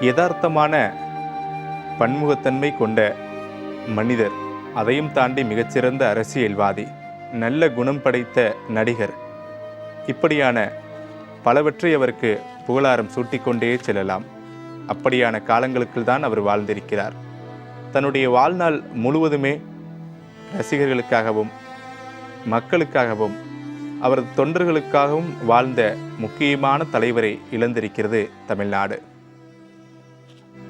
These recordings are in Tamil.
யதார்த்தமான பன்முகத்தன்மை கொண்ட மனிதர். அதையும் தாண்டி மிகச்சிறந்த அரசியல்வாதி நல்ல குணம் படைத்த நடிகர். இப்படியான பலவற்றை அவருக்கு புகழாரம் சூட்டிக்கொண்டே செல்லலாம். அப்படியான காலங்களுக்குள் தான் அவர் வாழ்ந்திருக்கிறார். தன்னுடைய வாழ்நாள் முழுவதுமே ரசிகர்களுக்காகவும் மக்களுக்காகவும் அவரது தொண்டர்களுக்காகவும் வாழ்ந்த முக்கியமான தலைவரை இழந்திருக்கிறது தமிழ்நாடு.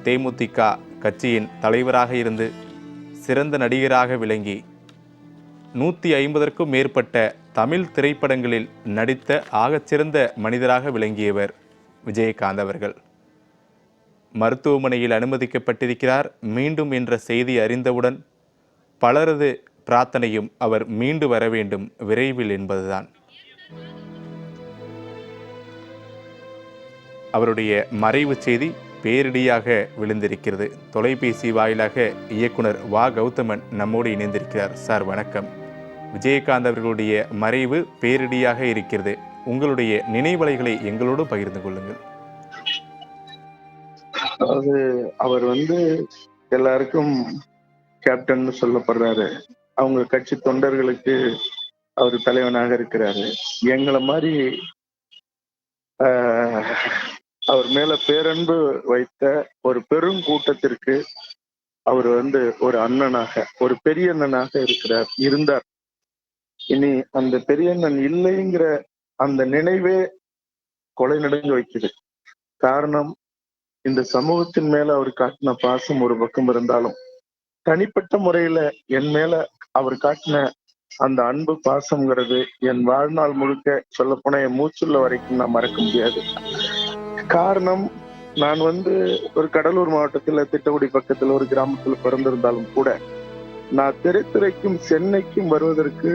தேமுதிக கட்சியின் தலைவராக இருந்து சிறந்த நடிகராக விளங்கி நூற்றி ஐம்பதற்கும் மேற்பட்ட தமிழ் திரைப்படங்களில் நடித்த ஆகச்சிறந்த மனிதராக விளங்கியவர் விஜயகாந்த் அவர்கள். மருத்துவமனையில் அனுமதிக்கப்பட்டிருக்கிறார். மீண்டும் என்ற செய்தி அறிந்தவுடன் பலரது பிரார்த்தனையும் அவர் மீண்டு வர வேண்டும் விரைவில் என்பதுதான். அவருடைய மறைவு செய்தி பேரிடியாக விழுந்திருக்கிறது. தொலைபேசி வாயிலாக இயக்குனர் வா. கௌதமன் நம்மோடு இணைந்திருக்கிறார். சார் வணக்கம். விஜயகாந்த் அவர்களுடைய மறைவு பேரிடியாக இருக்கிறது. உங்களுடைய நினைவலைகளை எங்களோடு பகிர்ந்து கொள்ளுங்கள். அதாவது அவர் வந்து எல்லாருக்கும் கேப்டன் சொல்லப்படுறாரு. அவங்க கட்சி தொண்டர்களுக்கு அவர் தலைவனாக இருக்கிறாரு. எங்களை மாதிரி ஆஹ், அவர் மேல பேரன்பு வைத்த ஒரு பெரும் கூட்டத்திற்கு அவர் வந்து ஒரு அண்ணனாக ஒரு பெரிய அண்ணனாக இருக்கிறார் இருந்தார். இனி அந்த பெரியண்ணன் இல்லைங்கிற அந்த நினைவே கொலை நடந்து வைக்குது. காரணம் இந்த சமூகத்தின் மேல அவர் காட்டின பாசம் ஒரு பக்கம் இருந்தாலும் தனிப்பட்ட முறையில என் மேல அவர் காட்டின அந்த அன்பு பாசம்ங்கிறது என் வாழ்நாள் முழுக்க சொல்லப்போனா என் மூச்சுள்ள வரைக்கும் நான் மறக்க முடியாது. காரணம் நான் வந்து ஒரு கடலூர் மாவட்டத்தில் திட்டக்குடி பக்கத்தில் ஒரு கிராமத்தில் பிறந்திருந்தாலும் கூட நான் திரைத்துறைக்கும் சென்னைக்கும் வருவதற்கு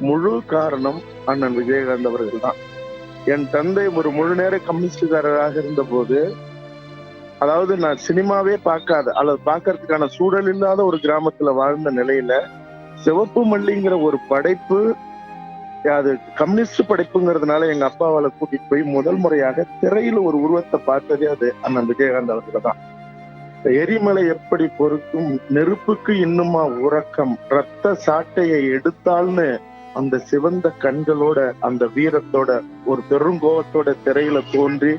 முழு காரணம் அண்ணன் விஜயகாந்த் அவர்கள் தான். என் தந்தை ஒரு முழு நேர கம்யூனிஸ்டுக்காரராக இருந்த போது அதாவது நான் சினிமாவே பார்க்காத அல்லது பார்க்கறதுக்கான சூழல் இல்லாத ஒரு கிராமத்துல வாழ்ந்த நிலையில சிவப்பு மல்லிங்கிற ஒரு படைப்பு அது கம்யூனிஸ்ட் படைப்புங்கிறதுனால எங்க அப்பாவால கூட்டிட்டு போய் முதல் முறையாக திரையில ஒரு உருவத்தை பார்த்ததே அது அண்ணன் விஜயகாந்த் அவர்கள் தான். எரிமலை எப்படி பொறுக்கும் நெருப்புக்கு இன்னுமா உறக்கம் ரத்த சாட்டையை எடுத்தால்னு அந்த சிவந்த கண்களோட அந்த வீரத்தோட ஒரு பெருங்கோவத்தோட திரையில தோன்றி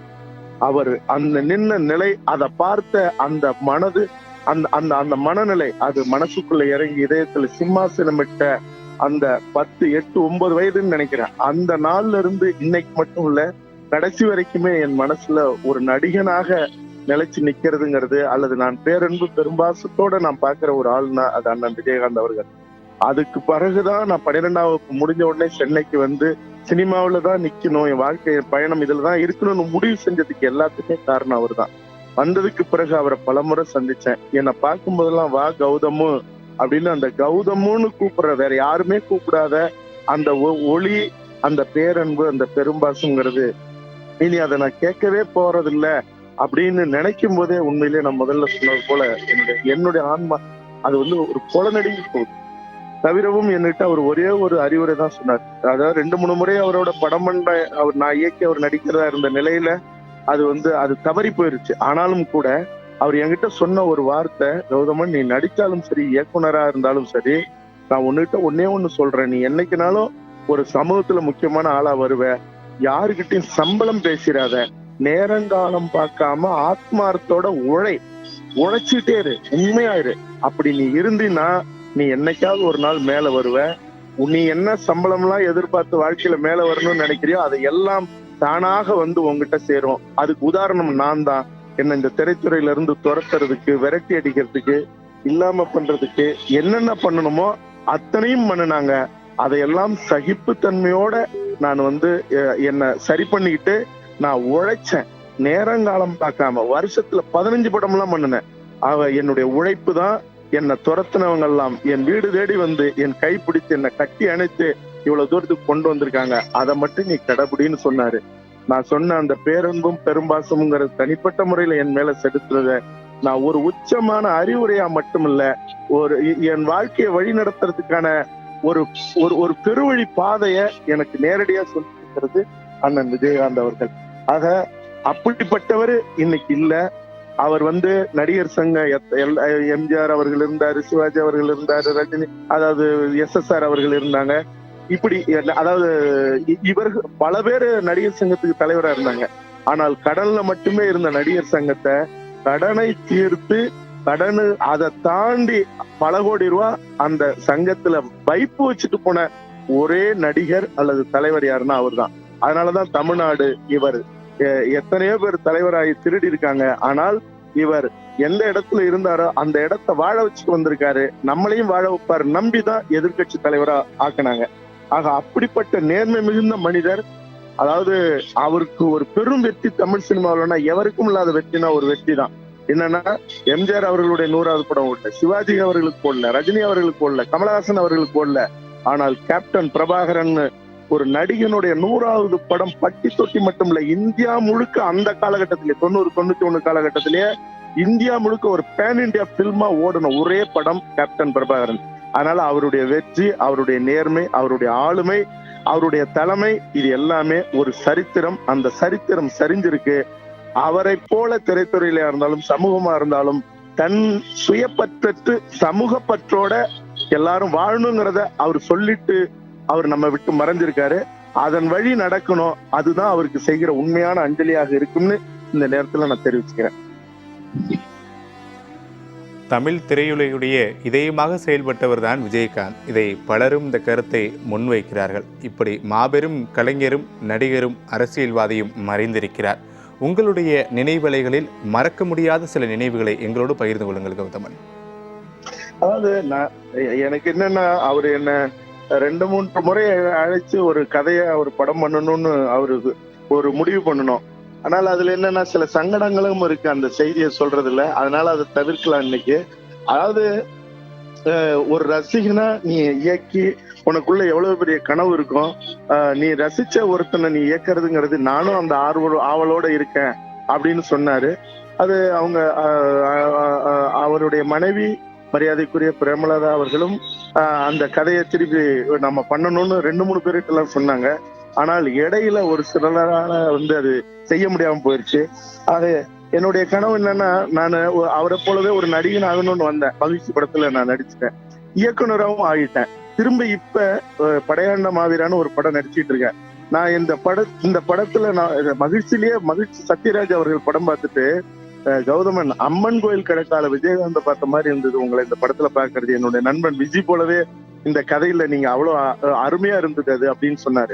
அவர் அந்த நின்ன நிலை அதை பார்த்த அந்த மனது அந்த அந்த அந்த மனநிலை அது மனசுக்குள்ள இறங்கி இதயத்துல சிம்மாசனமிட்ட அந்த பத்து எட்டு ஒன்பது வயதுன்னு நினைக்கிறேன். அந்த நாள்ல இருந்து இன்னைக்கு மட்டும் இல்ல கடைசி வரைக்குமே என் மனசுல ஒரு நடிகனாக நிலைச்சு நிக்கிறதுங்கிறது அல்லது நான் பேரன்பு பெரும்பாசத்தோட நான் பாக்குற ஒரு ஆள்னா அது அண்ணன் விஜயகாந்த் அவர்கள். அதுக்கு பிறகுதான் நான் பன்னிரெண்டாம் வகுப்பு முடிஞ்ச உடனே சென்னைக்கு வந்து சினிமாவில தான் நிக்கணும் என் வாழ்க்கை பயணம் இதுல தான் இருக்கணும்னு முடிவு செஞ்சதுக்கு எல்லாத்துக்குமே காரணம் அவர் தான் வந்ததுக்கு பிறகு அவரை பலமுறை சந்திச்சேன். என்னை பார்க்கும் போதெல்லாம் வா கௌதமும் அப்படின்னு அந்த கௌதமுன்னு கூப்பிடுற வேற யாருமே கூப்பிடாத அந்த ஒ- ஒளி அந்த பேரன்பு அந்த பெரும்பாசுங்கிறது இனி அதை நான் கேட்கவே போறதில்ல அப்படின்னு நினைக்கும் போதே உண்மையிலேயே நான் முதல்ல சொன்னது போல என்னுடைய என்னுடைய ஆன்மா அது வந்து ஒரு குளநடுங்கி போகுது. தவிரவும் என்கிட்ட அவர் ஒரே ஒரு அறிவுரை தான் சொன்னார். அதாவது ரெண்டு மூணு முறை அவரோட படம் பண்ண அவர் நான் இயக்கி அவர் நடிக்கிறதா இருந்த நிலையில அது வந்து அது தவறி போயிருச்சு. ஆனாலும் கூட அவர் என்கிட்ட சொன்ன ஒரு வார்த்தை கௌதமன் நீ நடிச்சாலும் சரி இயக்குனரா இருந்தாலும் சரி நான் உன்கிட்ட ஒன்னே ஒண்ணு சொல்றேன். நீ என்னைக்குனாலும் ஒரு சமூகத்துல முக்கியமான ஆளா வருவ. யாருகிட்டயும் சம்பளம் பேசிடாத. நேரங்காலம் பார்க்காம ஆத்மார்த்தோட உழை உழைச்சிட்டே இரு. உண்மையாயிரு அப்படி நீ இருந்தீன்னா நீ என்னைக்காவது ஒரு நாள் மேல வருவ. நீ என்ன சம்பளம்லாம் எதிர்பார்த்து வாழ்க்கையில மேல வரணும்னு நினைக்கிறியோ அதை எல்லாம் தானாக வந்து உங்ககிட்ட சேரும். அதுக்கு உதாரணம் நான் தான் என்ன இந்த திரைத்துறையில இருந்து துரத்துறதுக்கு விரட்டி அடிக்கிறதுக்கு இல்லாம பண்றதுக்கு என்னென்ன பண்ணணுமோ அத்தனையும் பண்ணுனாங்க. அதையெல்லாம் சகிப்புத்தன்மையோட நான் வந்து என்னை சரி பண்ணிக்கிட்டு நான் உழைச்சேன். நேரங்காலம் பார்க்காம வருஷத்துல பதினஞ்சு படம் எல்லாம் பண்ணினேன். அவ என்னுடைய உழைப்பு தான் என்னை துரத்துனவங்க எல்லாம் என் வீடு தேடி வந்து என் கை பிடித்து என்னை கட்டி அணைத்து இவ்வளவு தூரத்துக்கு கொண்டு வந்திருக்காங்க. அதை மட்டும் நீ கடைபிடின்னு சொன்னாரு. நான் சொன்ன அந்த பேரன்பும் பெரும்பாசமுங்கிற தனிப்பட்ட முறையில என் மேல செலுத்துறத நான் ஒரு உச்சமான அறிவுரையா மட்டுமில்ல ஒரு என் வாழ்க்கையை வழி நடத்துறதுக்கான ஒரு ஒரு ஒரு பெருவழி பாதைய எனக்கு நேரடியா சொல்லிருக்கிறது அண்ணன் விஜயகாந்த் அவர்கள். ஆக அப்படிப்பட்டவர் இன்னைக்கு இல்ல. அவர் வந்து நடிகர் சங்க எத்- எம்ஜிஆர் அவர்கள் இருந்தாரு சிவாஜி அவர்கள் இருந்தாரு ரஜினி அதாவது எஸ் எஸ் ஆர் அவர்கள் இருந்தாங்க. இப்படி அதாவது இவர்கள் பல பேர் நடிகர் சங்கத்துக்கு தலைவரா இருந்தாங்க. ஆனால் கடல்ல மட்டுமே இருந்த நடிகர் சங்கத்தை கடனை தீர்த்து கடனு அதை தாண்டி பல கோடி ரூபாய் அந்த சங்கத்துல வைப்பு வச்சுட்டு போன ஒரே நடிகர் அல்லது தலைவர் யாருன்னா அவர்தான். அதனாலதான் தமிழ்நாடு இவர் எத்தனையோ பேர் தலைவராகி திருடி இருக்காங்க. ஆனால் இவர் எந்த இடத்துல இருந்தாரோ அந்த இடத்த வாழ வச்சுட்டு வந்திருக்காரு. நம்மளையும் வாழ வைப்பார். நம்பிதான் எதிர்க்கட்சி தலைவரா ஆக்குனாங்க. ஆக அப்படிப்பட்ட நேர்மை மிகுந்த மனிதர் அதாவது அவருக்கு ஒரு பெரும் வெற்றி தமிழ் சினிமாவில்னா எவருக்கும் இல்லாத வெற்றினா ஒரு வெற்றி தான் என்னன்னா எம்ஜிஆர் அவர்களுடைய நூறாவது படம் ஓடல சிவாஜி அவர்களுக்கு போடல ரஜினி அவர்களுக்கு போடல கமலஹாசன் அவர்களுக்கு போடல. ஆனால் கேப்டன் பிரபாகரன் ஒரு நடிகனுடைய நூறாவது படம் பட்டி தொட்டி மட்டும் இல்ல இந்தியா முழுக்க அந்த காலகட்டத்திலே தொண்ணூறு தொண்ணூத்தி ஒண்ணு காலகட்டத்திலேயே இந்தியா முழுக்க ஒரு பேன் இந்தியா பில்மா ஓடின ஒரே படம் கேப்டன் பிரபாகரன். அதனால அவருடைய வெற்றி அவருடைய நேர்மை அவருடைய ஆளுமை அவருடைய தலைமை இது எல்லாமே ஒரு சரித்திரம். அந்த சரித்திரம் சரிஞ்சிருக்கு. அவரை போல திரைத்துறையில இருந்தாலும் சமூகமா இருந்தாலும் தன் சுயப்பற்றற்று சமூக பற்றோட எல்லாரும் வாழணுங்கிறத அவர் சொல்லிட்டு அவர் நம்ம விட்டு மறைஞ்சிருக்காரு. அதன் வழி நடக்கணும். அதுதான் அவருக்கு செய்கிற உண்மையான அஞ்சலியாக இருக்கும்னு இந்த நேரத்துல நான் தெரிவிச்சுக்கிறேன். தமிழ் திரையுலகுடைய இதயமாக செயல்பட்டவர் தான் விஜயகாந்த். இதை பலரும் இந்த கருத்தை முன்வைக்கிறார்கள். இப்படி மாபெரும் கலைஞரும் நடிகரும் அரசியல்வாதியும் மறைந்திருக்கிறார். உங்களுடைய நினைவலைகளில் மறக்க முடியாத சில நினைவுகளை எங்களோடு பகிர்ந்து கொள்ளுங்கள் கௌதமன். அதாவது நான் எனக்கு என்னன்னா அவர் என்ன ரெண்டு மூன்று முறை அழைச்சு ஒரு கதையை அவர் படம் பண்ணணும்னு அவருக்கு ஒரு முடிவு பண்ணணும். ஆனால் அதுல என்னன்னா சில சங்கடங்களும் இருக்கு. அந்த செய்தியை சொல்றதுல அதனால அதை தவிர்க்கலாம் இன்னைக்கு. அதாவது ஒரு ரசிகனா நீ இயக்கி உனக்குள்ள எவ்வளவு பெரிய கனவு இருக்கும் நீ ரசிச்ச ஒருத்தனை நீ இயக்குறதுங்கிறது நானும் அந்த ஆர்வ ஆவலோட இருக்கேன் அப்படின்னு சொன்னாரு. அது அவங்க அஹ், அவருடைய மனைவி மரியாதைக்குரிய பிரேமலதா அவர்களும் ஆஹ், அந்த கதையை திருப்பி நம்ம பண்ணணும்னு ரெண்டு மூணு பேர்கிட்ட எல்லாம் சொன்னாங்க. ஆனால் இடையில ஒரு சிலரால வந்து அது செய்ய முடியாம போயிருச்சு. அது என்னுடைய கனவு என்னன்னா நான் அவரை போலவே ஒரு நடிகன் ஆகணும்னு வந்தேன். மகிழ்ச்சி படத்துல நான் நடிச்சிட்டேன். இயக்குனராகவும் ஆகிட்டேன் திரும்ப இப்ப படையாண்ட மாவீரான்னு ஒரு படம் நடிச்சிட்டு இருக்கேன். நான் இந்த பட இந்த படத்துல நான் மகிழ்ச்சியிலேயே மகிழ்ச்சி சத்யராஜ் அவர்கள் படம் பார்த்துட்டு கௌதமன் அம்மன் கோயில் கிடைக்கால விஜயகாந்த பார்த்த மாதிரி இருந்தது உங்களை இந்த படத்துல பாக்குறது என்னுடைய நண்பன் விஜய் போலவே இந்த கதையில நீங்க அவ்வளவு அருமையா இருந்தது அது அப்படின்னு சொன்னாரு.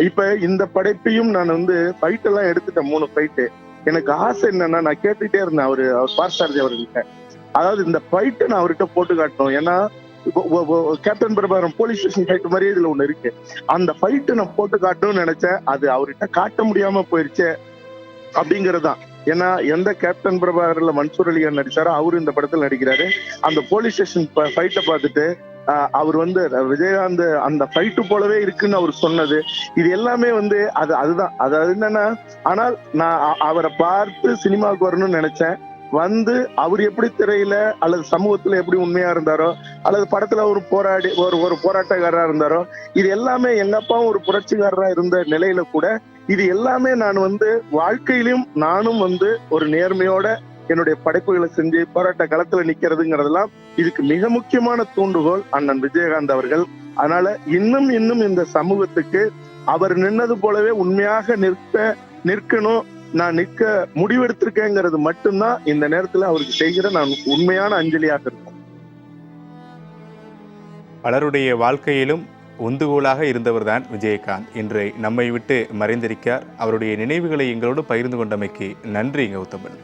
இப்ப இந்த படைப்பையும் நான் வந்து ஃபைட் எல்லாம் எடுத்துட்டேன் மூணு ஃபைட்டு எனக்கு ஆசை என்னன்னா நான் கேட்டுட்டே இருந்தேன் அவரு அவர் அவர்கிட்ட அதாவது இந்த ஃபைட்டை நான் அவர்கிட்ட போட்டு காட்டணும். ஏன்னா கேப்டன் பிரபாரம் போலீஸ் ஸ்டேஷன் ஃபைட் மாதிரியே இதுல ஒண்ணு இருக்கு. அந்த ஃபைட்டை நான் போட்டு காட்டணும்னு நினைச்சேன். அது அவர்கிட்ட காட்ட முடியாம போயிருச்சே அப்படிங்கறதுதான். ஏன்னா எந்த கேப்டன் பிரபாகர்ல மன்சூர் அலிகான் நடிச்சாரோ அவரு இந்த படத்துல நடிக்கிறாரு. அந்த போலீஸ் ஸ்டேஷன் ஃபைட்டை பார்த்துட்டு அவர் வந்து விஜயகாந்த் அந்த ஃபைட்டு போலவே இருக்குன்னு அவர் சொன்னது. இது எல்லாமே வந்து அது அதுதான். அது என்னன்னா ஆனால் நான் அவரை பார்த்து சினிமாவுக்கு வரணும்னு நினைச்சேன். வந்து அவர் எப்படி திரையில அல்லது சமூகத்துல எப்படி உண்மையா இருந்தாரோ அல்லது படத்துல ஒரு போராடி ஒரு ஒரு போராட்டக்காரரா இருந்தாரோ இது எல்லாமே எங்க அப்பாவும் ஒரு புரட்சிக்காரரா இருந்த நிலையில கூட இது எல்லாமே நான் வந்து வாழ்க்கையிலும் நானும் வந்து ஒரு நேர்மையோட என்னுடைய படைப்புகளை செஞ்சு போராட்ட களத்துல நிக்கிறதுங்கிறதெல்லாம் இதுக்கு மிக முக்கியமான தூண்டுகோல் அண்ணன் விஜயகாந்த் அவர்கள். அதனால இன்னும் இன்னும் இந்த சமூகத்துக்கு அவர் நின்னது போலவே உண்மையாக நிற்க நிற்கணும் நான் நிற்க முடிவெடுத்திருக்கேங்கிறது மட்டும்தான் இந்த நேரத்துல அவருக்கு செய்கிற நான் உண்மையான அஞ்சலியாக இருக்கும் பலருடைய வாழ்க்கையிலும் உந்துகோலாக இருந்தவர்தான் விஜயகாந்த். இன்று நம்மை விட்டு மறைந்திருக்கிறார். அவருடைய நினைவுகளை எங்களோடு பகிர்ந்து கொண்டமைக்கு நன்றி கௌதமன்